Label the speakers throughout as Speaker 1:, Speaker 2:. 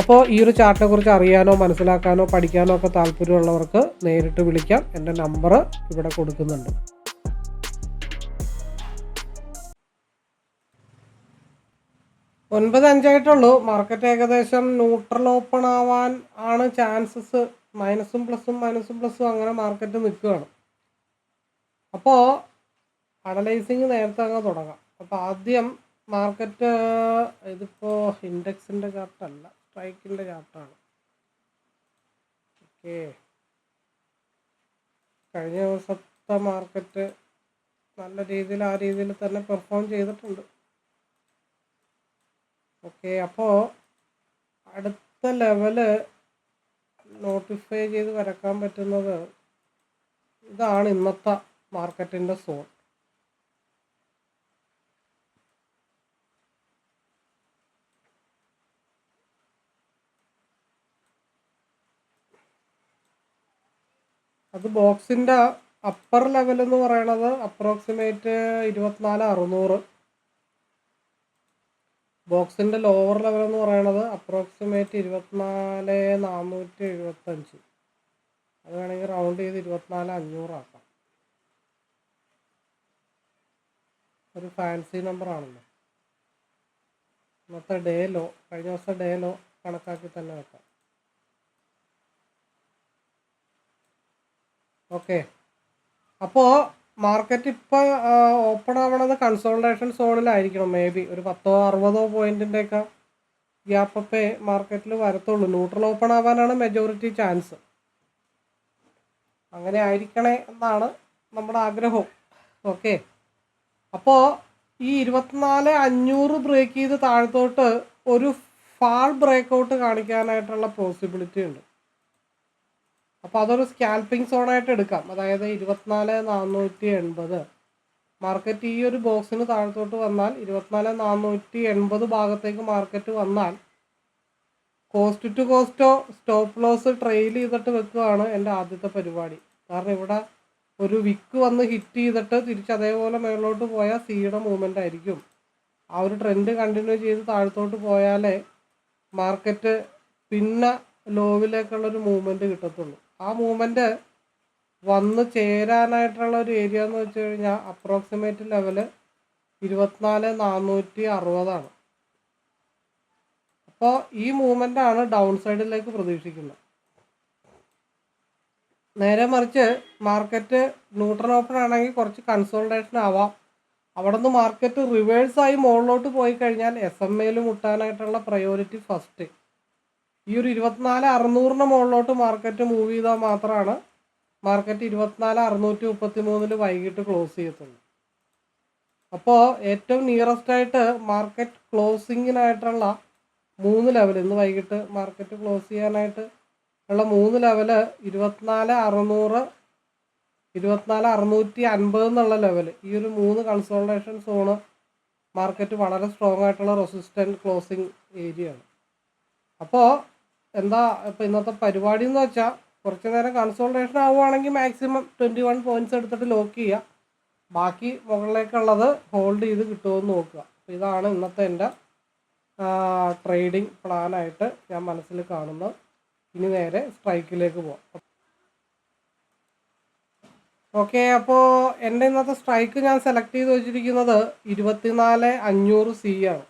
Speaker 1: അപ്പോൾ ഈ ഒരു ചാർട്ടിനെ കുറിച്ച് അറിയാനോ മനസ്സിലാക്കാനോ പഠിക്കാനോ ഒക്കെ താല്പര്യമുള്ളവർക്ക് നേരിട്ട് വിളിക്കാം. എന്റെ നമ്പർ ഇവിടെ കൊടുക്കുന്നുണ്ട്. ഒൻപത് അഞ്ചായിട്ടുള്ളൂ മാർക്കറ്റ് ഏകദേശം ന്യൂട്രൽ ഓപ്പൺ ആവാൻ ആണ് ചാൻസസ് മൈനസും പ്ലസും മൈനസും പ്ലസും അങ്ങനെ മാർക്കറ്റ് നിൽക്കുകയാണ്. അപ്പോൾ അനലൈസിങ് നേരത്തെ അങ്ങ് തുടങ്ങാം. അപ്പോൾ ആദ്യം മാർക്കറ്റ് ഇതിപ്പോൾ ഇൻഡെക്സിന്റെ ചാർട്ടല്ല സ്ട്രൈക്കിന്റെ ചാപ്റ്ററാണ് ഓക്കെ. കഴിഞ്ഞ ദിവസത്തെ മാർക്കറ്റ് നല്ല രീതിയിൽ ആ രീതിയിൽ തന്നെ പെർഫോം ചെയ്തിട്ടുണ്ട്. ഓക്കെ അപ്പോൾ അടുത്ത ലെവൽ നോട്ടിഫൈ ചെയ്ത് വരക്കാൻ പറ്റുന്നത് ഇതാണ് ഇന്നത്തെ മാർക്കറ്റിന്റെ സോൺ. അത് ബോക്സിന്റെ അപ്പർ ലെവൽ എന്ന് പറയണത് അപ്രോക്സിമേറ്റ് ഇരുപത്തിനാല് അറുന്നൂറ് ബോക്സിന്റെ ലോവർ ലെവൽ എന്ന് പറയണത് അപ്രോക്സിമേറ്റ് ഇരുപത്തിനാല് നാനൂറ്റി എഴുപത്തഞ്ച്. അത് വേണമെങ്കിൽ റൗണ്ട് ചെയ്ത് ഇരുപത്തിനാല് അഞ്ഞൂറാക്കാം ഒരു ഫാൻസി നമ്പർ ആണല്ലോ. ഇന്നത്തെ ഡേ ലോ കഴിഞ്ഞ ദിവസം ഡേ ലോ കണക്കാക്കി തന്നെ വെക്കാം. ഓക്കെ. അപ്പോൾ മാർക്കറ്റ് ഇപ്പോൾ ഓപ്പൺ ആവണത് കൺസോൾട്ടേഷൻ സോണിലായിരിക്കണം മേ ബി ഒരു പത്തോ അറുപതോ പോയിന്റിന്റെ ഒക്കെ ഗ്യാപ്പ് അപ്പേ മാർക്കറ്റിൽ വരത്തുള്ളൂ. ന്യൂട്രൽ ഓപ്പൺ ആവാനാണ് മെജോറിറ്റി ചാൻസ് അങ്ങനെ ആയിരിക്കണേ എന്നാണ് നമ്മുടെ ആഗ്രഹം. ഓക്കെ. അപ്പോൾ ഈ ഇരുപത്തിനാല് അഞ്ഞൂറ് ബ്രേക്ക് ചെയ്ത് താഴത്തോട്ട് ഒരു ഫാൾ ബ്രേക്ക് ഔട്ട് കാണിക്കാനായിട്ടുള്ള പോസിബിലിറ്റി ഉണ്ട്. അപ്പോൾ അതൊരു സ്കാൽപ്പിംഗ് സോണായിട്ട് എടുക്കാം. അതായത് ഇരുപത്തിനാല് നാനൂറ്റി എൺപത്. മാർക്കറ്റ് ഈ ഒരു ബോക്സിന് താഴത്തോട്ട് വന്നാൽ ഇരുപത്തിനാല് നാനൂറ്റി എൺപത് ഭാഗത്തേക്ക് മാർക്കറ്റ് വന്നാൽ കോസ്റ്റ് ടു കോസ്റ്റോ സ്റ്റോപ്പ് ലോസ് ട്രെയിൽ ചെയ്തിട്ട് വെക്കുകയാണ് എന്റെ ആദ്യത്തെ പരിപാടി. കാരണം ഇവിടെ ഒരു വിക്ക് വന്ന് ഹിറ്റ് ചെയ്തിട്ട് തിരിച്ച് അതേപോലെ മേളിലോട്ട് പോയാൽ സിയുടെ മൂവ്മെന്റ് ആയിരിക്കും. ആ ഒരു ട്രെൻഡ് കണ്ടിന്യൂ ചെയ്ത് താഴത്തോട്ട് പോയാലേ മാർക്കറ്റ് പിന്നെ ലോവിലേക്കുള്ളൊരു മൂവ്മെന്റ് കിട്ടത്തുള്ളൂ. ആ മൂവ്മെന്റ് വന്ന് ചേരാനായിട്ടുള്ള ഒരു ഏരിയ എന്ന് വെച്ച് കഴിഞ്ഞാൽ അപ്രോക്സിമേറ്റ് ലെവൽ ഇരുപത്തിനാല് നാനൂറ്റി അറുപതാണ്. അപ്പോൾ ഈ മൂവ്മെന്റ് ആണ് ഡൗൺ സൈഡിലേക്ക് പ്രതീക്ഷിക്കുന്നത്. നേരെ മറിച്ച് മാർക്കറ്റ് ന്യൂട്രൽ ഓപ്പൺ ആണെങ്കിൽ കുറച്ച് കൺസോൾട്ടേഷൻ ആവാം. അവിടെ നിന്ന് മാർക്കറ്റ് റിവേഴ്സായി മുകളിലോട്ട് പോയി കഴിഞ്ഞാൽ എസ് എം എയിൽ മുട്ടാനായിട്ടുള്ള പ്രയോറിറ്റി ഫസ്റ്റ് ഈ ഒരു ഇരുപത്തിനാല് അറുന്നൂറിന് മുകളിലോട്ട് മാർക്കറ്റ് മൂവ് ചെയ്താൽ മാത്രമാണ് മാർക്കറ്റ് ഇരുപത്തിനാല് അറുന്നൂറ്റി മുപ്പത്തി മൂന്നിൽ വൈകിട്ട് ക്ലോസ് ചെയ്യത്തുള്ളൂ. അപ്പോൾ ഏറ്റവും നിയറസ്റ്റ് ആയിട്ട് മാർക്കറ്റ് ക്ലോസിങ്ങിനായിട്ടുള്ള മൂന്ന് ലെവൽ ഇന്ന് വൈകിട്ട് മാർക്കറ്റ് ക്ലോസ് ചെയ്യാനായിട്ട് ഉള്ള മൂന്ന് ലെവൽ ഇരുപത്തിനാല് അറുന്നൂറ് ഇരുപത്തിനാല് അറുന്നൂറ്റി അൻപത് എന്നുള്ള ലെവൽ ഈ ഒരു മൂന്ന് കൺസോൾട്ടേഷൻ സോണ് മാർക്കറ്റ് വളരെ സ്ട്രോങ് ആയിട്ടുള്ള റെസിസ്റ്റന്റ് ക്ലോസിങ് ഏരിയ ആണ്. അപ്പോൾ എന്താ ഇപ്പം ഇന്നത്തെ പരിപാടി എന്ന് വെച്ചാൽ കുറച്ച് നേരം കൺസോൾട്ടേഷൻ ആവുകയാണെങ്കിൽ മാക്സിമം ട്വന്റി വൺ പോയിന്റ്സ് എടുത്തിട്ട് ലോക്ക് ചെയ്യുക ബാക്കി മുകളിലേക്കുള്ളത് ഹോൾഡ് ചെയ്ത് കിട്ടുമെന്ന് നോക്കുക. അപ്പോൾ ഇതാണ് ഇന്നത്തെ എന്റെ ട്രേഡിംഗ് പ്ലാനായിട്ട് ഞാൻ മനസ്സിൽ കാണുന്നത്. ഇനി നേരെ സ്ട്രൈക്കിലേക്ക് പോവാം. ഓക്കെ അപ്പോൾ എന്റെ ഇന്നത്തെ സ്ട്രൈക്ക് ഞാൻ സെലക്ട് ചെയ്ത് വെച്ചിരിക്കുന്നത് ഇരുപത്തിനാല് അഞ്ഞൂറ് സി ആണ്.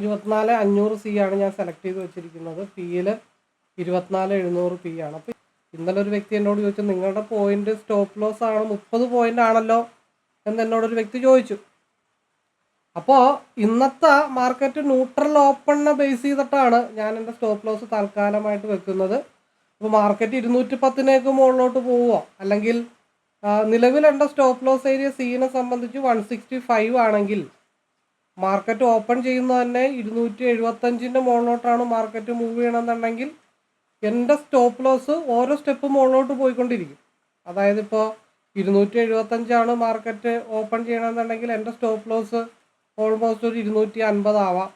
Speaker 1: ഇരുപത്തിനാല് അഞ്ഞൂറ് സി ആണ് ഞാൻ സെലക്ട് ചെയ്ത് വെച്ചിരിക്കുന്നത്. പിയിൽ ഇരുപത്തിനാല് എഴുന്നൂറ് പി ആണ്. അപ്പോൾ ഇന്നലെ ഒരു വ്യക്തി എന്നോട് ചോദിച്ചു നിങ്ങളുടെ പോയിന്റ് സ്റ്റോപ്പ് ലോസ് ആണ് മുപ്പത് പോയിന്റ് ആണല്ലോ? എന്ന് എന്നോടൊരു വ്യക്തി ചോദിച്ചു. അപ്പോൾ ഇന്നത്തെ മാർക്കറ്റ് ന്യൂട്രൽ ഓപ്പണിനെ ബേസ് ചെയ്തിട്ടാണ് ഞാൻ എന്റെ സ്റ്റോപ്പ് ലോസ് താൽക്കാലമായിട്ട് വെക്കുന്നത്. അപ്പോൾ മാർക്കറ്റ് ഇരുന്നൂറ്റി പത്തിനേക്ക് മുകളിലോട്ട് പോവുമോ അല്ലെങ്കിൽ നിലവിൽ സ്റ്റോപ്പ് ലോസ് ഏരിയ സീനെ സംബന്ധിച്ച് വൺ സിക്സ്റ്റി ഫൈവ് ആണെങ്കിൽ മാർക്കറ്റ് ഓപ്പൺ ചെയ്യുന്ന തന്നെ ഇരുന്നൂറ്റി എഴുപത്തഞ്ചിന്റെ മുകളിലോട്ടാണ് മാർക്കറ്റ് മൂവ് ചെയ്യണമെന്നുണ്ടെങ്കിൽ എന്റെ സ്റ്റോപ്പ് ലോസ് ഓരോ സ്റ്റെപ്പ് മുകളിലോട്ട് പോയിക്കൊണ്ടിരിക്കും. അതായത് ഇപ്പോൾ ഇരുന്നൂറ്റി എഴുപത്തഞ്ചാണ് മാർക്കറ്റ് ഓപ്പൺ ചെയ്യണമെന്നുണ്ടെങ്കിൽ എന്റെ സ്റ്റോപ്പ് ലോസ് ഓൾമോസ്റ്റ് ഒരു ഇരുന്നൂറ്റി അൻപതാവാം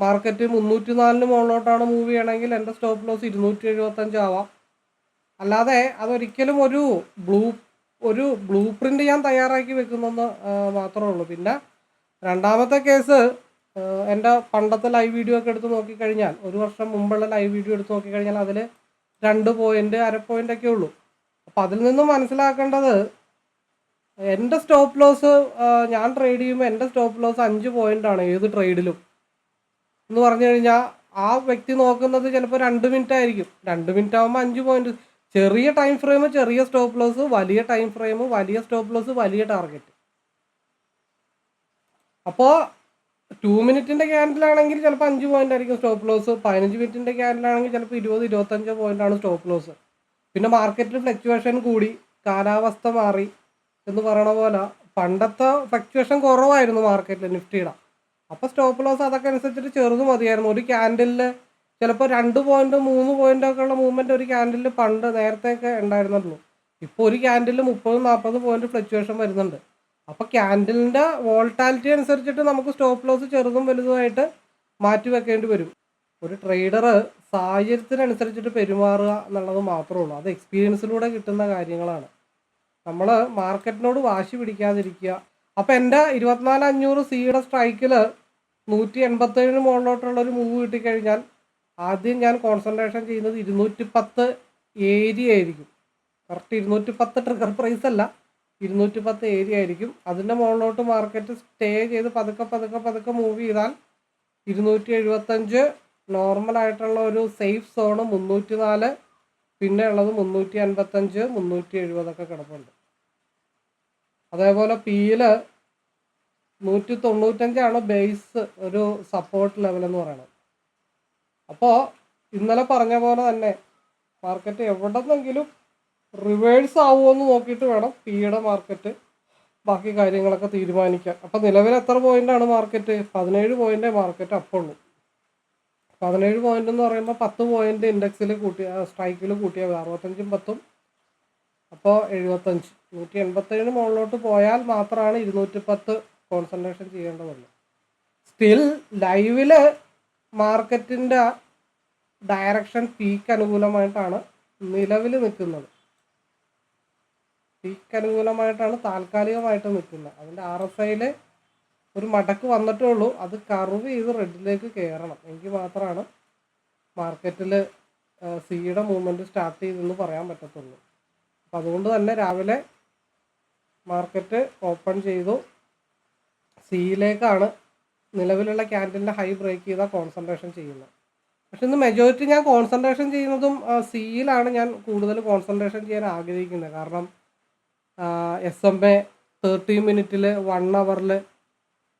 Speaker 1: മാർക്കറ്റ് മുന്നൂറ്റി നാലിന് മുകളിലോട്ടാണ് മൂവ് ചെയ്യണമെങ്കിൽ എന്റെ സ്റ്റോപ്പ് ലോസ് ഇരുന്നൂറ്റി എഴുപത്തഞ്ചാവാം അല്ലാതെ അതൊരിക്കലും ഒരു ബ്ലൂ ഒരു ബ്ലൂ പ്രിന്റ് ഞാൻ തയ്യാറാക്കി വെക്കുന്നെന്ന് മാത്രമേ ഉള്ളൂ. പിന്നെ രണ്ടാമത്തെ കേസ് എന്റെ പണ്ടത്തെ ലൈവ് വീഡിയോ ഒക്കെ എടുത്ത് നോക്കിക്കഴിഞ്ഞാൽ ഒരു വർഷം മുമ്പുള്ള ലൈവ് വീഡിയോ എടുത്ത് നോക്കിക്കഴിഞ്ഞാൽ അതിൽ രണ്ട് പോയിന്റ് അര പോയിന്റ് ഒക്കെ ഉള്ളൂ. അപ്പോൾ അതിൽ നിന്നും മനസ്സിലാക്കേണ്ടത് എന്റെ സ്റ്റോപ്പ് ലോസ് ഞാൻ ട്രേഡ് ചെയ്യുമ്പോൾ എന്റെ സ്റ്റോപ്പ് ലോസ് അഞ്ച് പോയിന്റ് ആണ് ഏത് ട്രേഡിലും എന്ന് പറഞ്ഞു കഴിഞ്ഞാൽ ആ വ്യക്തി നോക്കുന്നത് ചിലപ്പോൾ രണ്ട് മിനിറ്റ് ആയിരിക്കും. രണ്ട് മിനിറ്റ് ആകുമ്പോൾ അഞ്ച് പോയിന്റ് ചെറിയ ടൈം ഫ്രെയിം ചെറിയ സ്റ്റോപ്പ് ലോസ് വലിയ ടൈം ഫ്രെയിം വലിയ സ്റ്റോപ്പ് ലോസ് വലിയ ടാർഗറ്റ് അപ്പോൾ ടു മിനിറ്റിന്റെ ക്യാൻഡിലാണെങ്കിൽ ചിലപ്പോൾ അഞ്ച് പോയിന്റ് ആയിരിക്കും സ്റ്റോപ്പ് ലോസ് പതിനഞ്ച് മിനിറ്റിന്റെ ക്യാൻഡിലാണെങ്കിൽ ചിലപ്പോൾ ഇരുപത് ഇരുപത്തഞ്ച് പോയിന്റാണ് സ്റ്റോപ്പ് ലോസ് പിന്നെ മാർക്കറ്റിൽ ഫ്ലക്ച്വേഷൻ കൂടി കാലാവസ്ഥ മാറി എന്ന് പറയണ പോലെ പണ്ടത്തെ ഫ്ലക്ച്വേഷൻ കുറവായിരുന്നു മാർക്കറ്റിൽ നിഫ്റ്റിയുടെ. അപ്പോൾ സ്റ്റോപ്പ് ലോസ് അതൊക്കെ അനുസരിച്ചിട്ട് ചെറുത് മതിയായിരുന്നു. ഒരു ക്യാൻഡിലിൽ ചിലപ്പോൾ രണ്ട് പോയിന്റ് മൂന്ന് പോയിന്റ് ഒക്കെ ഉള്ള മൂവ്മെന്റ് ഒരു ക്യാൻഡിലിൽ പണ്ട് നേരത്തെയൊക്കെ ഉണ്ടായിരുന്നുള്ളൂ. ഇപ്പോൾ ഒരു ക്യാൻഡിലിൽ മുപ്പത് നാൽപ്പത് പോയിന്റ് ഫ്ലക്ച്വേഷൻ വരുന്നുണ്ട്. അപ്പോൾ ക്യാൻഡിലിന്റെ വോൾട്ടാലിറ്റി അനുസരിച്ചിട്ട് നമുക്ക് സ്റ്റോപ്പ് ലോസ് ചെറുതും വലുതുമായിട്ട് മാറ്റി വെക്കേണ്ടി വരും. ഒരു ട്രേഡർ സാഹചര്യത്തിനനുസരിച്ചിട്ട് പെരുമാറുക എന്നുള്ളത് മാത്രമേ ഉള്ളൂ. അത് എക്സ്പീരിയൻസിലൂടെ കിട്ടുന്ന കാര്യങ്ങളാണ്. നമ്മൾ മാർക്കറ്റിനോട് വാശി പിടിക്കാതിരിക്കുക. അപ്പോൾ എന്റെ ഇരുപത്തിനാല് അഞ്ഞൂറ് സിയുടെ സ്ട്രൈക്കിൽ നൂറ്റി എൺപത്തേഴിന് മുകളിലോട്ടുള്ള ഒരു മൂവ് കിട്ടിക്കഴിഞ്ഞാൽ ആദ്യം ഞാൻ കോൺസെൻട്രേഷൻ ചെയ്യുന്നത് ഇരുന്നൂറ്റി പത്ത് ഏരിയ ആയിരിക്കും. കറക്റ്റ് ഇരുന്നൂറ്റി പത്ത് ട്രിഗർ പ്രൈസ് അല്ല. ഇരുന്നൂറ്റി പത്ത് ഏരിയ ആയിരിക്കും. അതിന്റെ മുകളിലോട്ട് മാർക്കറ്റ് സ്റ്റേ ചെയ്ത് പതുക്കെ പതുക്കെ പതുക്കെ മൂവ് ചെയ്താൽ ഇരുന്നൂറ്റി എഴുപത്തഞ്ച് നോർമലായിട്ടുള്ള ഒരു സേഫ് സോണ് മുന്നൂറ്റി നാല് പിന്നെ ഉള്ളത് മുന്നൂറ്റി അൻപത്തഞ്ച് മുന്നൂറ്റി എഴുപതൊക്കെ കിടപ്പുണ്ട്. അതേപോലെ പിയിൽ നൂറ്റി തൊണ്ണൂറ്റഞ്ചാണ് ബേസ് ഒരു സപ്പോർട്ട് ലെവൽ എന്ന് പറയുന്നത് അപ്പോൾ ഇന്നലെ പറഞ്ഞ പോലെ തന്നെ മാർക്കറ്റ് എവിടെ നിന്നെങ്കിലും റിവേഴ്സ് ആവുമെന്ന് നോക്കിയിട്ട് വേണം പിയുടെ മാർക്കറ്റ് ബാക്കി കാര്യങ്ങളൊക്കെ തീരുമാനിക്കാൻ. അപ്പം നിലവിൽ എത്ര പോയിന്റാണ് മാർക്കറ്റ് പതിനേഴ് പോയിന്റേ മാർക്കറ്റ് അപ്പോൾ ഉള്ളൂ. പതിനേഴ് പോയിന്റ് എന്ന് പറയുമ്പോൾ പത്ത് പോയിന്റ് ഇൻഡെക്സിൽ കൂട്ടിയ സ്ട്രൈക്കിൽ കൂട്ടിയ അറുപത്തഞ്ചും പത്തും അപ്പോൾ എഴുപത്തഞ്ച്. നൂറ്റി എൺപത്തേഴിന് മുകളിലോട്ട് പോയാൽ മാത്രമാണ് ഇരുന്നൂറ്റി പത്ത് കോൺസെൻട്രേഷൻ ചെയ്യേണ്ടതുള്ളൂ സ്റ്റിൽ ലൈവിൽ മാർക്കറ്റിന്റെ ഡയറക്ഷൻ പീക്ക് അനുകൂലമായിട്ടാണ് നിലവിൽ നിൽക്കുന്നത്. പീക്ക് അനുകൂലമായിട്ടാണ് താൽക്കാലികമായിട്ട് നിൽക്കുന്നത്. അതിന്റെ ആർ എസ് ഐയിൽ ഒരു മടക്ക് വന്നിട്ടേ ഉള്ളൂ. അത് കർവ് ചെയ്ത് റെഡിലേക്ക് കയറണം. എങ്കിൽ മാത്രമാണ് മാർക്കറ്റിൽ സിയുടെ മൂവ്മെന്റ് സ്റ്റാർട്ട് ചെയ്തെന്ന് പറയാൻ പറ്റത്തുള്ളൂ. അപ്പം അതുകൊണ്ട് തന്നെ രാവിലെ മാർക്കറ്റ് ഓപ്പൺ ചെയ്തു. സിയിലേക്കാണ് നിലവിലുള്ള ക്യാൻഡിലിന്റെ ഹൈ ബ്രേക്ക് ചെയ്താൽ കോൺസെൻട്രേഷൻ ചെയ്യുന്നത്. പക്ഷെ ഇന്ന് മെജോറിറ്റി ഞാൻ കോൺസെൻട്രേഷൻ ചെയ്യുന്നതും സിയിലാണ് ഞാൻ കൂടുതൽ കോൺസെൻട്രേഷൻ ചെയ്യാൻ ആഗ്രഹിക്കുന്നത്. കാരണം എസ് എം എ തേർട്ടി മിനിറ്റിൽ വൺ അവറിൽ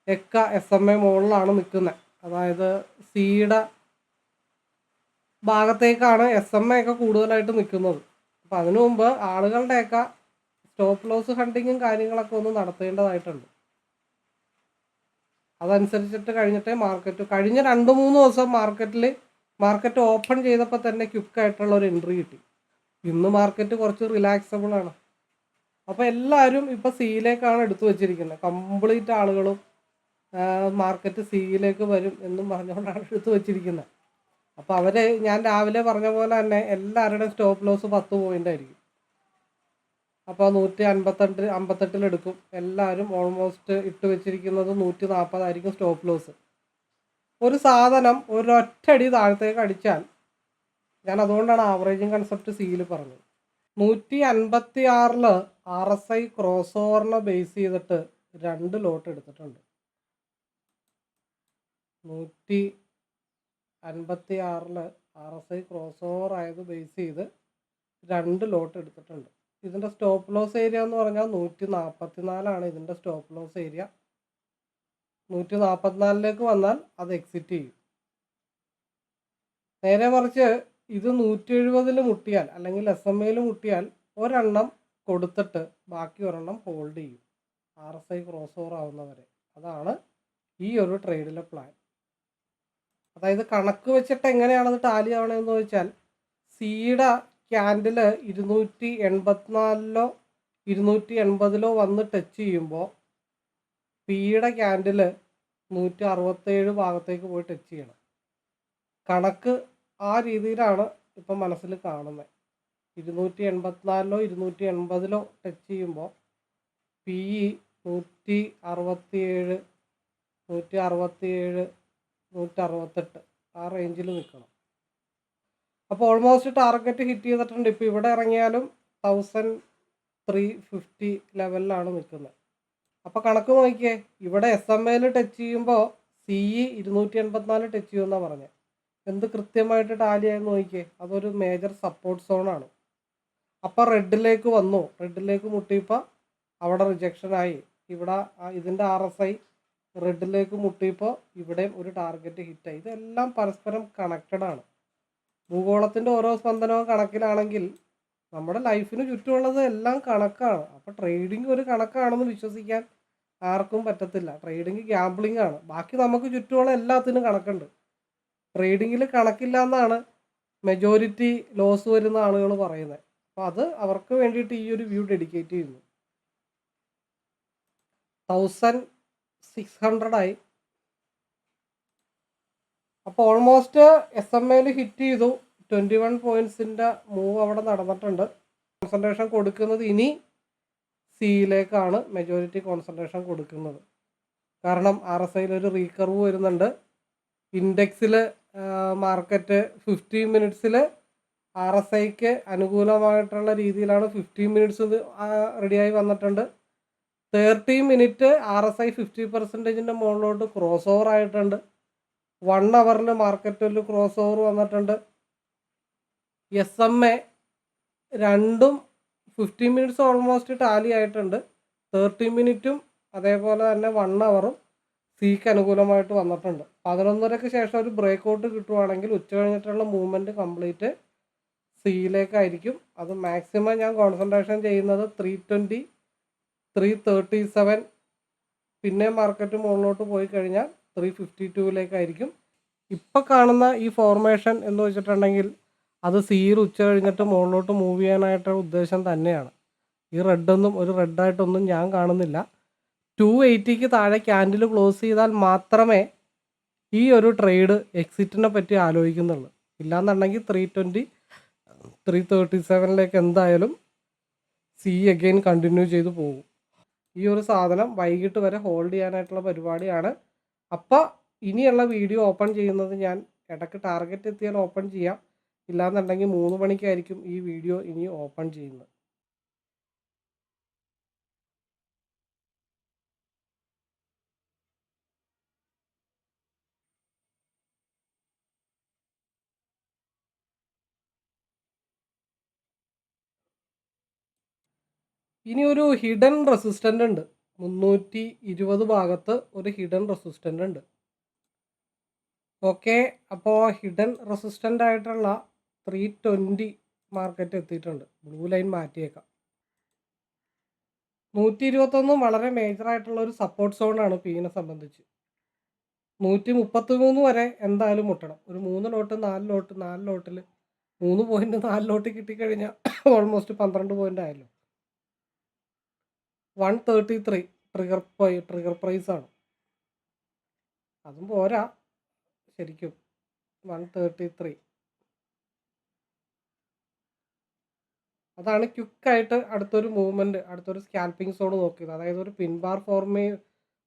Speaker 1: എക്ക എസ് എം എ മുകളിലാണ് നിൽക്കുന്നത് അതായത് സിയുടെ ഭാഗത്തേക്കാണ് എസ് എം എ ഒക്കെ കൂടുതലായിട്ട് നിൽക്കുന്നത് അപ്പം അതിനു മുമ്പ് ആളുകളുടെയൊക്കെ സ്റ്റോപ്പ് ലോസ് ഹണ്ടിങ്ങും കാര്യങ്ങളൊക്കെ ഒന്ന് നടത്തേണ്ടതായിട്ടുണ്ട്. അതനുസരിച്ചിട്ട് കഴിഞ്ഞിട്ടേ മാർക്കറ്റ് കഴിഞ്ഞ രണ്ട് മൂന്ന് ദിവസം മാർക്കറ്റിൽ മാർക്കറ്റ് ഓപ്പൺ ചെയ്തപ്പോൾ തന്നെ ക്വിക്കായിട്ടുള്ള ഒരു എൻട്രി കിട്ടി. ഇന്ന് മാർക്കറ്റ് കുറച്ച് റിലാക്സബിൾ ആണ്. അപ്പോൾ എല്ലാവരും ഇപ്പോൾ സിയിലേക്കാണ് എടുത്തു വെച്ചിരിക്കുന്നത്. കംപ്ലീറ്റ് ആളുകളും മാർക്കറ്റ് സിയിലേക്ക് വരും എന്നും പറഞ്ഞുകൊണ്ടാണ് എടുത്തു വെച്ചിരിക്കുന്നത്. അപ്പോൾ അവർ ഞാൻ രാവിലെ പറഞ്ഞ പോലെ തന്നെ എല്ലാവരുടെയും സ്റ്റോപ്പ് ലോസ് പത്ത് പോയിന്റ് ആയിരിക്കും. അപ്പോൾ നൂറ്റി അൻപത്തെട്ട് അമ്പത്തെട്ടിലെടുക്കും എല്ലാവരും ഓൾമോസ്റ്റ് ഇട്ട് വെച്ചിരിക്കുന്നത് നൂറ്റി നാൽപ്പതായിരിക്കും സ്റ്റോപ്പ് ലോസ് ഒരു സാധനം ഒരൊറ്റടി താഴത്തേക്ക് അടിച്ചാൽ ഞാൻ അതുകൊണ്ടാണ് ആവറേജിങ് കൺസെപ്റ്റ് സിയിൽ പറഞ്ഞത്. നൂറ്റി അൻപത്തി ആറിൽ ആർ എസ് ഐ ക്രോസ് ഓവറിനെ ബേസ് ചെയ്തിട്ട് രണ്ട് ലോട്ട് എടുത്തിട്ടുണ്ട്. നൂറ്റി അൻപത്തി ആറിൽ R S I cross over ആയത് ബേസ് ചെയ്ത് രണ്ട് ലോട്ട് എടുത്തിട്ടുണ്ട്. ഇതിന്റെ സ്റ്റോപ്പ് ലോസ് ഏരിയ എന്ന് പറഞ്ഞാൽ നൂറ്റി നാൽപ്പത്തി നാലാണ് ഇതിന്റെ സ്റ്റോപ്പ് ലോസ് ഏരിയ നൂറ്റി നാൽപ്പത്തിനാലിലേക്ക് വന്നാൽ അത് എക്സിറ്റ് ചെയ്യും. നേരെ മറിച്ച് ഇത് നൂറ്റി എഴുപതിൽ മുട്ടിയാൽ അല്ലെങ്കിൽ എസ് എം എയിൽ മുട്ടിയാൽ ഒരെണ്ണം കൊടുത്തിട്ട് ബാക്കി ഒരെണ്ണം ഹോൾഡ് ചെയ്യും. R S I cross over ആവുന്നവരെ. അതാണ് ഈ ഒരു ട്രേഡിലെ പ്ലാൻ അതായത് കണക്ക് വെച്ചിട്ട് എങ്ങനെയാണത് ടാലി ആവണമെന്ന് ചോദിച്ചാൽ സീഡ ക്യാൻഡിൽ ഇരുന്നൂറ്റി എൺപത്തിനാലിലോ ഇരുന്നൂറ്റി എൺപതിലോ വന്ന് ടച്ച് ചെയ്യുമ്പോൾ പിയുടെ ക്യാൻഡിൽ നൂറ്റി അറുപത്തേഴ് ഭാഗത്തേക്ക് പോയി ടച്ച് ചെയ്യണം. കണക്ക് ആ രീതിയിലാണ് ഇപ്പം മനസ്സിൽ കാണുന്നത്. ഇരുന്നൂറ്റി എൺപത്തിനാലിലോ ഇരുന്നൂറ്റി എൺപതിലോ ടച്ച് ചെയ്യുമ്പോൾ പി ഇ നൂറ്റി അറുപത്തിയേഴ് നൂറ്റി അറുപത്തിയേഴ് നൂറ്റി അറുപത്തെട്ട് ആ റേഞ്ചിൽ നിൽക്കണം. അപ്പോൾ ഓൾമോസ്റ്റ് ടാർഗറ്റ് ഹിറ്റ് ചെയ്തിട്ടുണ്ട്. ഇപ്പോൾ ഇവിടെ ഇറങ്ങിയാലും തൗസൻഡ് ത്രീ ഫിഫ്റ്റി ലെവലിലാണ് നിൽക്കുന്നത്. അപ്പോൾ കണക്ക് നോക്കിയേ ഇവിടെ എസ് എം എയിൽ ടച്ച് ചെയ്യുമ്പോൾ സി ഇ ഇരുന്നൂറ്റി എൺപത്തിനാല് ടച്ച് ചെയ്യുമെന്നാണ് പറഞ്ഞത് എന്ത് കൃത്യമായിട്ട് ടാലി ആയെന്ന് നോക്കിയേ അതൊരു മേജർ സപ്പോർട്ട് സോണാണ് അപ്പോൾ റെഡിലേക്ക് വന്നു. റെഡിലേക്ക് മുട്ടിയപ്പോൾ അവിടെ റിജക്ഷനായി ഇവിടെ ഇതിന്റെ ആർ എസ് ഐ റെഡിലേക്ക് മുട്ടിയപ്പോൾ ഇവിടെയും ഒരു ടാർഗറ്റ് ഹിറ്റായി ഇതെല്ലാം പരസ്പരം കണക്റ്റഡ് ആണ്. ഭൂഗോളത്തിന്റെ ഓരോ സ്പന്ദനവും കണക്കിലാണെങ്കിൽ നമ്മുടെ ലൈഫിന് ചുറ്റുമുള്ളത് എല്ലാം കണക്കാണ്. അപ്പോൾ ട്രേഡിംഗ് ഒരു കണക്കാണെന്ന് വിശ്വസിക്കാൻ ആർക്കും പറ്റത്തില്ല. ട്രേഡിംഗ് ഗ്യാംബ്ലിംഗ് ആണ്. ബാക്കി നമുക്ക് ചുറ്റുമുള്ള എല്ലാത്തിനും കണക്കുണ്ട്. ട്രേഡിങ്ങിൽ കണക്കില്ല എന്നാണ് മെജോറിറ്റി ലോസ് വരുന്ന ആളുകൾ പറയുന്നത് അപ്പോൾ അത് അവർക്ക് വേണ്ടിയിട്ട് ഈ ഒരു വ്യൂ ഡെഡിക്കേറ്റ് ചെയ്യുന്നു. തൗസൻഡ് സിക്സ് ഹൺഡ്രഡായി അപ്പോൾ ഓൾമോസ്റ്റ് എസ് എം എയിൽ ഹിറ്റ് ചെയ്തു. ട്വന്റി വൺ പോയിൻസിന്റെ മൂവ് അവിടെ നടന്നിട്ടുണ്ട്. കോൺസെൻട്രേഷൻ കൊടുക്കുന്നത് ഇനി സിയിലേക്കാണ് മെജോറിറ്റി കോൺസെൻട്രേഷൻ കൊടുക്കുന്നത്. കാരണം ആർ എസ് ഐയിൽ ഒരു റീകർവ് വരുന്നുണ്ട്. ഇൻഡെക്സിൽ മാർക്കറ്റ് ഫിഫ്റ്റീൻ മിനിറ്റ്സിൽ ആർ എസ് ഐക്ക് അനുകൂലമായിട്ടുള്ള രീതിയിലാണ് ഫിഫ്റ്റീൻ മിനിറ്റ്സ് റെഡിയായി വന്നിട്ടുണ്ട്. Thirty minute R S I fifty പെർസെന്റേജിന്റെ മുകളിലോട്ട് ക്രോസ് ഓവർ ആയിട്ടുണ്ട്. വൺ അവറിൽ മാർക്കറ്റിൽ ക്രോസ് ഓവർ വന്നിട്ടുണ്ട്. എസ് എം എ രണ്ടും ഫിഫ്റ്റി മിനിറ്റ്സ് ഓൾമോസ്റ്റ് ടാലി ആയിട്ടുണ്ട്. തേർട്ടി മിനിറ്റും അതേപോലെ തന്നെ വൺ അവറും സിക്ക് അനുകൂലമായിട്ട് വന്നിട്ടുണ്ട്. പതിനൊന്നരക്ക് ശേഷം ഒരു ബ്രേക്ക് ഔട്ട് കിട്ടുവാണെങ്കിൽ ഉച്ച കഴിഞ്ഞിട്ടുള്ള മൂവ്മെന്റ് കംപ്ലീറ്റ് സിയിലേക്കായിരിക്കും അത് മാക്സിമം ഞാൻ കോൺസെൻട്രേഷൻ ചെയ്യുന്നത് three twenty three thirty seven പിന്നെ മാർക്കറ്റ് മുകളിലോട്ട് പോയി കഴിഞ്ഞാൽ ത്രീ ഫിഫ്റ്റി ടൂവിലേക്കായിരിക്കും ഇപ്പോൾ കാണുന്ന ഈ ഫോർമേഷൻ എന്ന് വെച്ചിട്ടുണ്ടെങ്കിൽ അത് സീർ ഉച്ച കഴിഞ്ഞിട്ട് മുകളിലോട്ട് മൂവ് ചെയ്യാനായിട്ടുള്ള ഉദ്ദേശം തന്നെയാണ്. ഈ റെഡൊന്നും ഒരു റെഡായിട്ടൊന്നും ഞാൻ കാണുന്നില്ല. ടു എയ്റ്റിക്ക് താഴെ ക്യാൻഡിൽ ക്ലോസ് ചെയ്താൽ മാത്രമേ ഈ ഒരു ട്രേഡ് എക്സിറ്റിനെ പറ്റി ആലോചിക്കുന്നുള്ളൂ. ഇല്ലാന്നുണ്ടെങ്കിൽ ത്രീ ട്വന്റി ത്രീ തേർട്ടി സെവനിലേക്ക് എന്തായാലും സി അഗെയിൻ കണ്ടിന്യൂ ചെയ്ത് പോകും. ഈ ഒരു സാധനം വൈകിട്ട് വരെ ഹോൾഡ് ചെയ്യാനായിട്ടുള്ള പരിപാടിയാണ്. അപ്പോൾ ഇനിയുള്ള വീഡിയോ ഓപ്പൺ ചെയ്യുന്നത് ഞാൻ ഇടയ്ക്ക് ടാർഗറ്റ് എത്തിയാൽ ഓപ്പൺ ചെയ്യാം. ഇല്ലാന്നുണ്ടെങ്കിൽ മൂന്ന് മണിക്കായിരിക്കും ഈ വീഡിയോ ഇനി ഓപ്പൺ ചെയ്യുന്നത്. ഇനി ഒരു ഹിഡൻ റെസിസ്റ്റന്റ് ഉണ്ട്. മുന്നൂറ്റി ഇരുപത് ഭാഗത്ത് ഒരു ഹിഡൻ റെസിസ്റ്റന്റ് ഉണ്ട്. ഓക്കെ അപ്പോൾ ഹിഡൻ റെസിസ്റ്റന്റ് ആയിട്ടുള്ള ത്രീ ട്വന്റി മാർക്കറ്റ് എത്തിയിട്ടുണ്ട്. ബ്ലൂ ലൈൻ മാറ്റിയേക്കാം. നൂറ്റി ഇരുപത്തൊന്നും വളരെ മേജറായിട്ടുള്ള ഒരു സപ്പോർട്ട് സോണാണ് പീനെ സംബന്ധിച്ച് നൂറ്റി മുപ്പത്തി മൂന്ന് വരെ എന്തായാലും മുട്ടണം. ഒരു മൂന്ന് ലോട്ട് നാല് ലോട്ട് നാല് ലോട്ടിൽ മൂന്ന് പോയിന്റ് നാല് ലോട്ട് കിട്ടിക്കഴിഞ്ഞാൽ ഓൾമോസ്റ്റ് പന്ത്രണ്ട് പോയിന്റ് ആയല്ലോ. One thirty three trigger trigger പ്രൈസാണ് അതും പോരാ ശരിക്കും വൺ തേർട്ടി ത്രീ അതാണ് ക്വിക്കായിട്ട് അടുത്തൊരു മൂവ്മെന്റ് അടുത്തൊരു സ്കാൽപ്പിംഗ് സോൺ നോക്കിയത്. അതായത് ഒരു പിൻബാർ ഫോർമേ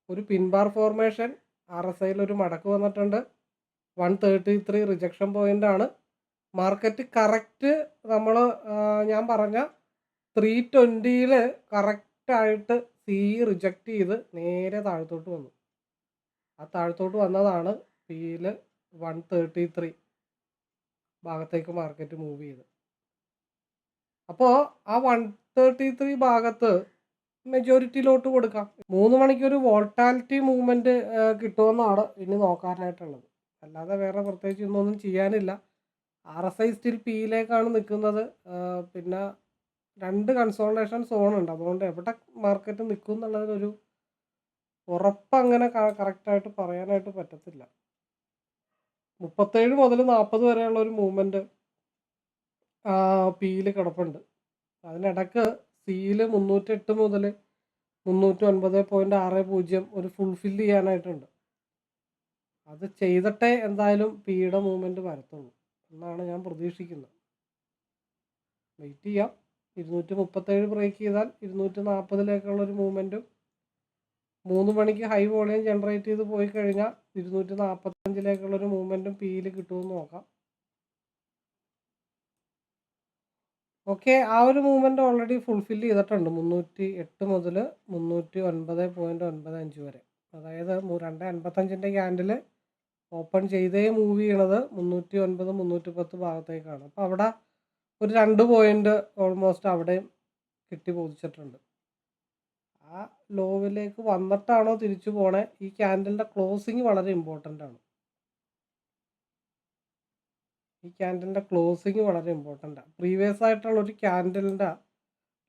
Speaker 1: ഒരു പിൻബാർ ഫോർമേഷൻ ആർ എസ് ഐയിൽ ഒരു മടക്ക് വന്നിട്ടുണ്ട്. One thirty three rejection point ആണ് മാർക്കറ്റ് കറക്റ്റ് നമ്മൾ ഞാൻ പറഞ്ഞ ത്രീ ട്വന്റിയിൽ കറക്റ്റായിട്ട് സി റിജക്റ്റ് ചെയ്ത് നേരെ താഴത്തോട്ട് വന്നു. ആ താഴത്തോട്ട് വന്നതാണ് പിയിൽ വൺ തേർട്ടി ത്രീ ഭാഗത്തേക്ക് മാർക്കറ്റ് മൂവ് ചെയ്ത്. അപ്പോൾ ആ വൺ തേർട്ടി ത്രീ ഭാഗത്ത് മെജോറിറ്റിയിലോട്ട് കൊടുക്കാം. മൂന്ന് മണിക്കൊരു വോൾട്ടാലിറ്റി മൂവ്മെന്റ് കിട്ടുമെന്നാണ് ഇനി നോക്കാനായിട്ടുള്ളത്. അല്ലാതെ വേറെ പ്രത്യേകിച്ച് ഇന്നൊന്നും ചെയ്യാനില്ല. ആർ എസ് ഐ സ്റ്റിൽ പിയിലേക്കാണ് നിൽക്കുന്നത് പിന്നെ രണ്ട് കൺസോൾട്ടേഷൻ സോൺ ഉണ്ട്. അതുകൊണ്ട് എവിടെ മാർക്കറ്റ് നിൽക്കും എന്നുള്ളതിനൊരു ഉറപ്പ് അങ്ങനെ കറക്റ്റായിട്ട് പറയാനായിട്ട് പറ്റത്തില്ല. മുപ്പത്തേഴ് മുതൽ നാൽപ്പത് വരെയുള്ള ഒരു മൂവ്മെന്റ് പിയിൽ കിടപ്പുണ്ട്. അതിനിടക്ക് സിയിൽ മുന്നൂറ്റെട്ട് മുതൽ മുന്നൂറ്റി ഒൻപത് പോയിന്റ് ആറ് പൂജ്യം ഒരു ഫുൾഫിൽ ചെയ്യാനായിട്ടുണ്ട്. അത് ചെയ്തിട്ടേ എന്തായാലും പിയുടെ മൂവ്മെന്റ് വരത്തുള്ളൂ. എന്നാണ് ഞാൻ പ്രതീക്ഷിക്കുന്നത്. വെയിറ്റ് ചെയ്യാം. ഇരുന്നൂറ്റി മുപ്പത്തേഴ് ബ്രേക്ക് ചെയ്താൽ ഇരുന്നൂറ്റി നാൽപ്പതിലേക്കുള്ള ഒരു മൂവ്മെന്റും മൂന്ന് മണിക്ക് ഹൈ വോളിയം ജനറേറ്റ് ചെയ്ത് പോയി കഴിഞ്ഞാൽ ഇരുന്നൂറ്റി നാൽപ്പത്തഞ്ചിലേക്കുള്ള ഒരു മൂവ്മെന്റും പിയിൽ കിട്ടുമെന്ന് നോക്കാം. ഓക്കെ ആ ഒരു മൂവ്മെന്റ് ഓൾറെഡി ഫുൾഫിൽ ചെയ്തിട്ടുണ്ട്. മുന്നൂറ്റി എട്ട് മുതൽ മുന്നൂറ്റി ഒൻപത് പോയിന്റ് ഒൻപത് അഞ്ച് വരെ. അതായത് രണ്ട് അൻപത്തഞ്ചിന്റെ ക്യാൻഡിൽ ഓപ്പൺ ചെയ്തേ മൂവ് ചെയ്യണത് മുന്നൂറ്റി ഒൻപത് മുന്നൂറ്റി പത്ത് ഭാഗത്തേക്കാണ്. അപ്പോൾ അവിടെ ഒരു രണ്ട് പോയിന്റ് ഓൾമോസ്റ്റ് അവിടെയും കിട്ടി പോതിച്ചിട്ടുണ്ട് ആ ലോവിലേക്ക് വന്നിട്ടാണോ തിരിച്ചു പോണേ? ഈ ക്യാൻഡലിന്റെ ക്ലോസിങ് വളരെ ഇമ്പോർട്ടന്റ് ആണ്. ഈ ക്യാൻഡലിന്റെ ക്ലോസിങ് വളരെ ഇമ്പോർട്ടന്റ് ആണ്. പ്രീവിയസ് ആയിട്ടുള്ള ഒരു ക്യാൻഡലിന്റെ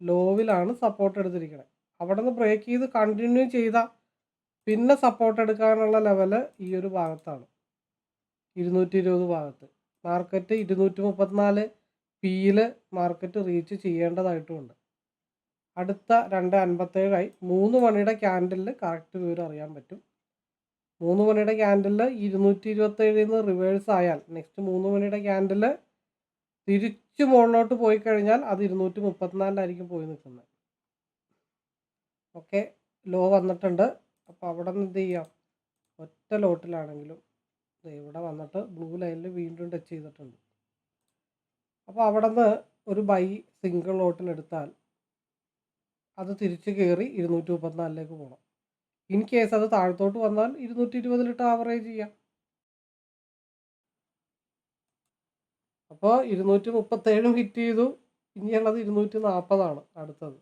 Speaker 1: ലോവിലാണ് സപ്പോർട്ട് എടുത്തിരിക്കുന്നത് അവിടെ നിന്ന് ബ്രേക്ക് ചെയ്ത് കണ്ടിന്യൂ ചെയ്ത പിന്നെ സപ്പോർട്ട് എടുക്കാനുള്ള ലെവൽ ഈ ഒരു ഭാഗത്താണ്. ഇരുന്നൂറ്റി ഇരുപത് ഭാഗത്ത്. മാർക്കറ്റ് ഇരുന്നൂറ്റി മുപ്പത്തിനാല് പിയിൽ മാർക്കറ്റ് റീച്ച് ചെയ്യേണ്ടതായിട്ടുമുണ്ട് അടുത്ത രണ്ട് അൻപത്തേഴായി മൂന്ന് മണിയുടെ ക്യാൻഡലിൽ കറക്റ്റ് വിവരം അറിയാൻ പറ്റും. മൂന്ന് മണിയുടെ ക്യാൻഡലിൽ ഇരുന്നൂറ്റി ഇരുപത്തേഴിൽ നിന്ന് റിവേഴ്സ് ആയാൽ നെക്സ്റ്റ് മൂന്ന് മണിയുടെ ക്യാൻഡിൽ തിരിച്ചു മുകളിലോട്ട് പോയി കഴിഞ്ഞാൽ അത് ഇരുന്നൂറ്റി മുപ്പത്തിനാലിലായിരിക്കും പോയി നിൽക്കുന്നത്. ഓക്കെ ലോ വന്നിട്ടുണ്ട്. അപ്പോൾ അവിടെ നിന്ന് എന്ത് ചെയ്യാം? ഒറ്റ ലോട്ടിലാണെങ്കിലും ഇവിടെ വന്നിട്ട് ബ്ലൂ ലൈനിൽ വീണ്ടും ടച്ച് ചെയ്തിട്ടുണ്ട്. അപ്പോൾ അവിടെ നിന്ന് ഒരു ബൈ സിംഗിൾ ഓട്ടിൽ എടുത്താൽ അത് തിരിച്ച് കയറി ഇരുന്നൂറ്റി മുപ്പത്തിനാലിലേക്ക് പോകണം ഇൻ കേസ് അത് താഴത്തോട്ട് വന്നാൽ ഇരുന്നൂറ്റി ഇരുപതിലിട്ട് ആവറേജ് ചെയ്യാം. അപ്പോൾ ഇരുന്നൂറ്റി മുപ്പത്തേഴും ഹിറ്റ് ചെയ്തു. ഇനിയുള്ളത് ഇരുന്നൂറ്റി നാൽപ്പതാണ് അടുത്തത്.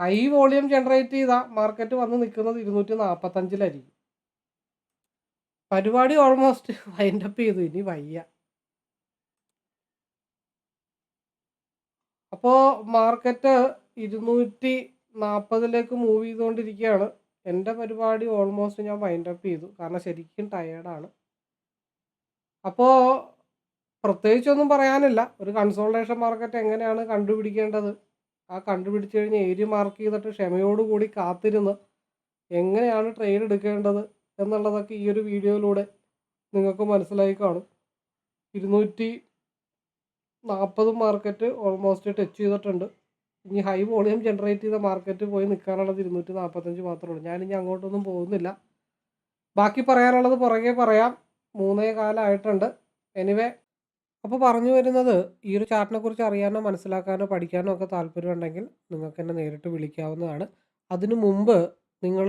Speaker 1: ഹൈ വോളിയം ജനറേറ്റ് ചെയ്ത മാർക്കറ്റ് വന്ന് നിൽക്കുന്നത് ഇരുന്നൂറ്റി നാൽപ്പത്തഞ്ചിലായിരിക്കും പരിപാടി ഓൾമോസ്റ്റ് വൈൻഡപ്പ് ചെയ്തു. ഇനി വയ്യ. അപ്പോൾ മാർക്കറ്റ് ഇരുന്നൂറ്റി നാൽപ്പതിലേക്ക് മൂവ് ചെയ്തുകൊണ്ടിരിക്കുകയാണ്. എന്റെ പരിപാടി ഓൾമോസ്റ്റ് ഞാൻ വൈൻഡപ്പ് ചെയ്തു. കാരണം ശരിക്കും ടയേർഡാണ് അപ്പോൾ പ്രത്യേകിച്ചൊന്നും പറയാനില്ല. ഒരു കൺസോൾട്ടേഷൻ മാർക്കറ്റ് എങ്ങനെയാണ് കണ്ടുപിടിക്കേണ്ടത്? ആ കണ്ടുപിടിച്ച് കഴിഞ്ഞ് ഏരിയ മാർക്ക് ചെയ്തിട്ട് ക്ഷമയോടുകൂടി കാത്തിരുന്ന് എങ്ങനെയാണ് ട്രേഡ് എടുക്കേണ്ടത്? എന്നുള്ളതൊക്കെ ഈ ഒരു വീഡിയോയിലൂടെ നിങ്ങൾക്ക് മനസ്സിലായി കാണും. ഇരുന്നൂറ്റി നാൽപ്പത് മാർക്കറ്റ് ഓൾമോസ്റ്റ് ടച്ച് ചെയ്തിട്ടുണ്ട്. ഇനി ഹൈ വോളിയം ജനറേറ്റ് ചെയ്ത മാർക്കറ്റ് പോയി നിൽക്കാനുള്ളത് ഇരുന്നൂറ്റി നാൽപ്പത്തഞ്ച് മാത്രമേ ഉള്ളൂ. ഞാനിനി അങ്ങോട്ടൊന്നും പോകുന്നില്ല. ബാക്കി പറയാനുള്ളത് പുറകെ പറയാം. മൂന്നേ കാലമായിട്ടുണ്ട് എനിവേ അപ്പോൾ പറഞ്ഞു വരുന്നത് ഈ ഒരു ചാർട്ടിനെ കുറിച്ച് അറിയാനോ മനസ്സിലാക്കാനോ പഠിക്കാനോ ഒക്കെ താല്പര്യമുണ്ടെങ്കിൽ നിങ്ങൾക്ക് എന്നെ നേരിട്ട് വിളിക്കാവുന്നതാണ്. അതിനു മുമ്പ് നിങ്ങൾ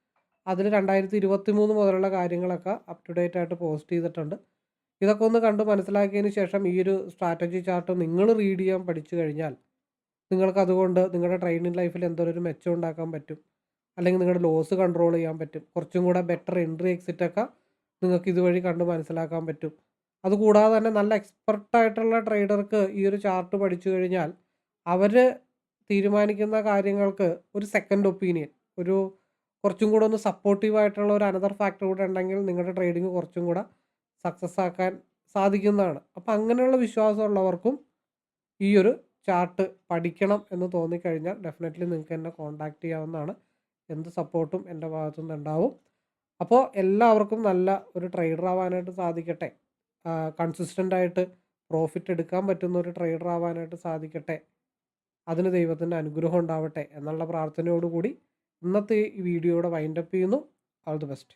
Speaker 1: അതിൽ രണ്ടായിരത്തി ഇരുപത്തി മൂന്ന് മുതലുള്ള കാര്യങ്ങളൊക്കെ അപ് ടു ഡേറ്റ് ആയിട്ട് പോസ്റ്റ് ചെയ്തിട്ടുണ്ട്. ഇതൊക്കെ ഒന്ന് കണ്ട് മനസ്സിലാക്കിയതിന് ശേഷം ഈ ഒരു സ്ട്രാറ്റജി ചാർട്ട് നിങ്ങൾ റീഡ് ചെയ്യാൻ പഠിച്ചു കഴിഞ്ഞാൽ നിങ്ങൾക്ക് അതുകൊണ്ട് നിങ്ങളുടെ ട്രെയിനിങ് ലൈഫിൽ എന്തൊരു മെച്ചം ഉണ്ടാക്കാൻ പറ്റും. അല്ലെങ്കിൽ നിങ്ങളുടെ ലോസ് കൺട്രോൾ ചെയ്യാൻ പറ്റും. കുറച്ചും കൂടെ ബെറ്റർ എൻട്രി എക്സിറ്റ് ഒക്കെ നിങ്ങൾക്ക് ഇതുവഴി കണ്ട് മനസ്സിലാക്കാൻ പറ്റും. അതുകൂടാതെ തന്നെ നല്ല എക്സ്പെർട്ടായിട്ടുള്ള ട്രേഡർക്ക് ഈ ഒരു ചാർട്ട് പഠിച്ചു കഴിഞ്ഞാൽ അവർ തീരുമാനിക്കുന്ന കാര്യങ്ങൾക്ക് ഒരു സെക്കൻഡ് ഒപ്പീനിയൻ ഒരു കുറച്ചും കൂടെ ഒന്ന് സപ്പോർട്ടീവ് ആയിട്ടുള്ള ഒരു അനദർ ഫാക്ടർ കൂടെ ഉണ്ടെങ്കിൽ നിങ്ങളുടെ ട്രേഡിങ് കുറച്ചും കൂടെ സക്സസ് ആക്കാൻ സാധിക്കുന്നതാണ്. അപ്പോൾ അങ്ങനെയുള്ള വിശ്വാസമുള്ളവർക്കും ഈ ഒരു ചാർട്ട് പഠിക്കണം എന്ന് തോന്നിക്കഴിഞ്ഞാൽ ഡെഫിനറ്റ്ലി നിങ്ങൾക്ക് എന്നെ കോൺടാക്റ്റ് ചെയ്യാവുന്നതാണ്. എന്ത് സപ്പോർട്ടും എന്റെ ഭാഗത്തുനിന്ന് ഉണ്ടാവും അപ്പോൾ എല്ലാവർക്കും നല്ല ഒരു ട്രേഡർ ആവാനായിട്ട് സാധിക്കട്ടെ. കൺസിസ്റ്റന്റ് ആയിട്ട് പ്രോഫിറ്റ് എടുക്കാൻ പറ്റുന്ന ഒരു ട്രേഡർ ആവാനായിട്ട് സാധിക്കട്ടെ. അതിന് ദൈവത്തിന്റെ അനുഗ്രഹം ഉണ്ടാവട്ടെ എന്നുള്ള പ്രാർത്ഥനയോടുകൂടി ഇന്നത്തെ ഈ വീഡിയോയുടെ വൈൻഡപ്പ് ചെയ്യുന്നു. All the best